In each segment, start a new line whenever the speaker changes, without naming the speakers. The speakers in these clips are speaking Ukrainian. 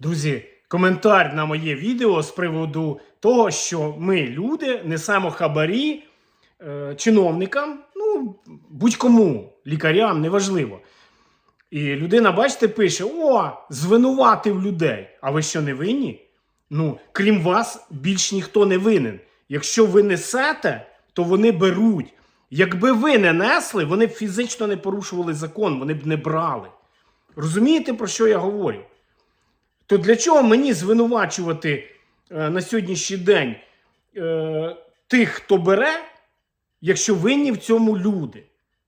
Друзі, коментар на моє відео з приводу того, що ми, люди, несемо хабарі е, чиновникам, ну, будь-кому, лікарям, неважливо. І людина, бачите, пише: О, звинуватив людей. А ви що не винні? Ну, крім вас, більш ніхто не винен. Якщо ви несете, то вони беруть. Якби ви не несли, вони б фізично не порушували закон, вони б не брали. Розумієте, про що я говорю? То для чого мені звинувачувати е, на сьогоднішній день е, тих, хто бере, якщо винні в цьому люди?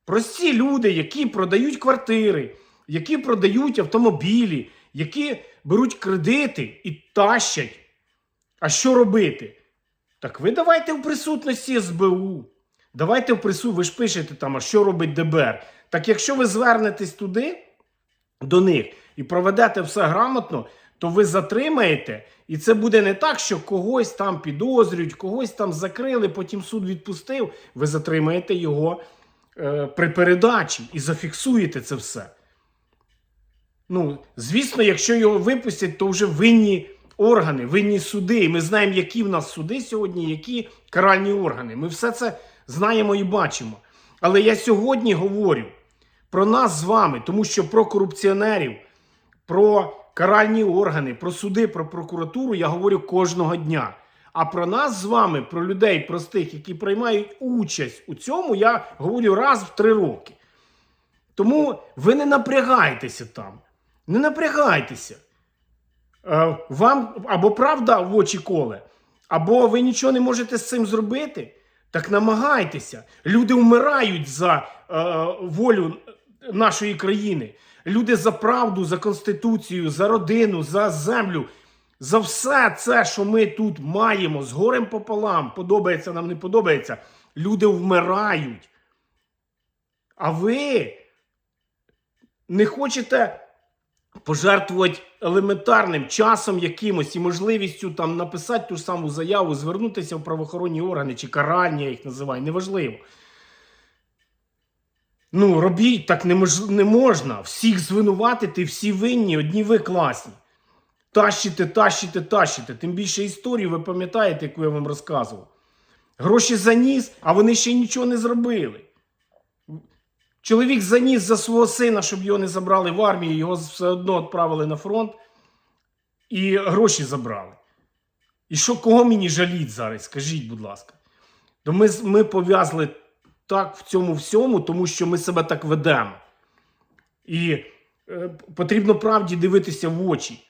Прості люди, які продають квартири, які продають автомобілі, які беруть кредити і тащать. А що робити? Так ви давайте в присутності СБУ. Давайте в присутності, ви ж пишете там, а що робить ДБР. Так якщо ви звернетесь туди, до них і проведете все грамотно, то ви затримаєте, і це буде не так, що когось там підозрюють, когось там закрили, потім суд відпустив. Ви затримаєте його е, при передачі і зафіксуєте це все. Ну, звісно, якщо його випустять, то вже винні органи, винні суди. І ми знаємо, які в нас суди сьогодні, які каральні органи. Ми все це знаємо і бачимо. Але я сьогодні говорю про нас з вами, тому що про корупціонерів, про каральні органи, про суди, про прокуратуру я говорю кожного дня. А про нас з вами, про людей простих, які приймають участь у цьому, я говорю раз в три роки. Тому ви не напрягайтеся там. Не напрягайтеся. Е, Вам або правда в очі коле, або ви нічого не можете з цим зробити. Так намагайтеся. Люди вмирають за е, волю нашої країни. Люди за правду, за конституцію, за родину, за землю. За все це, що ми тут маємо з горем пополам, подобається нам не подобається. Люди вмирають. А ви не хочете пожертвувати елементарним часом якимось і можливістю там написати ту ж саму заяву, звернутися в правоохоронні органи чи каральні, я їх називаю, неважливо. Ну, робіть так не, мож... не можна. Всіх звинуватити, всі винні, одні ви класні. Тащите, тащите, тащите. Тим більше історію ви пам'ятаєте, яку я вам розказував. Гроші заніс, а вони ще нічого не зробили. Чоловік заніс за свого сина, щоб його не забрали в армію, його все одно відправили на фронт і гроші забрали. І що кого мені жаліть зараз? Скажіть, будь ласка. То ми, ми пов'язли так в цьому всьому, тому що ми себе так ведемо. І е, потрібно правді дивитися в очі.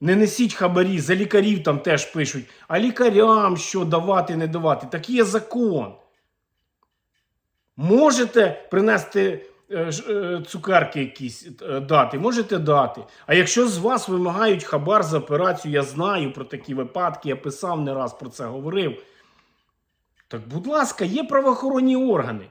Не несіть хабарі, за лікарів там теж пишуть, а лікарям що давати, не давати. Так є закон. Можете принести е, е, цукерки якісь е, дати, можете дати. А якщо з вас вимагають хабар за операцію, я знаю про такі випадки, я писав не раз про це говорив. Так, будь ласка, є правоохоронні органи.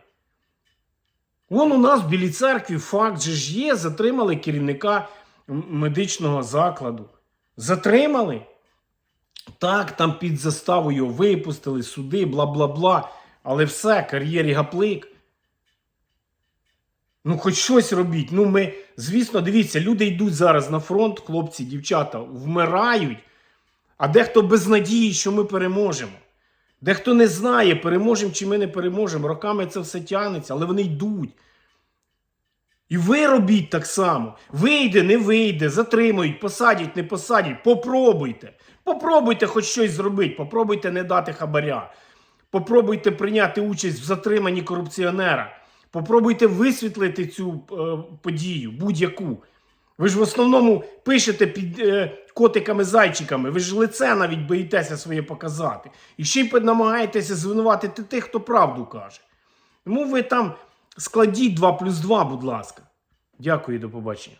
Вон у нас в Білій церкві факт же ж є, затримали керівника медичного закладу. Затримали. Так, там під заставу його випустили, суди, бла бла бла. Але все, кар'єрі гаплик. Ну, хоч щось робіть. Ну, ми, звісно, дивіться, люди йдуть зараз на фронт, хлопці, дівчата, вмирають, а дехто без надії, що ми переможемо. Дехто не знає, переможемо чи ми не переможемо. Роками це все тягнеться, але вони йдуть. І ви робіть так само. Вийде, не вийде, затримують, посадять, не посадять. Попробуйте. Попробуйте хоч щось зробити. Попробуйте не дати хабаря. Попробуйте прийняти участь в затриманні корупціонера. Попробуйте висвітлити цю е, подію, будь-яку. Ви ж в основному пишете під е, котиками-зайчиками, ви ж лице навіть боїтеся своє показати. І ще й намагаєтеся звинуватити тих, хто правду каже. Тому ви там складіть 2 плюс 2, будь ласка. Дякую і до побачення.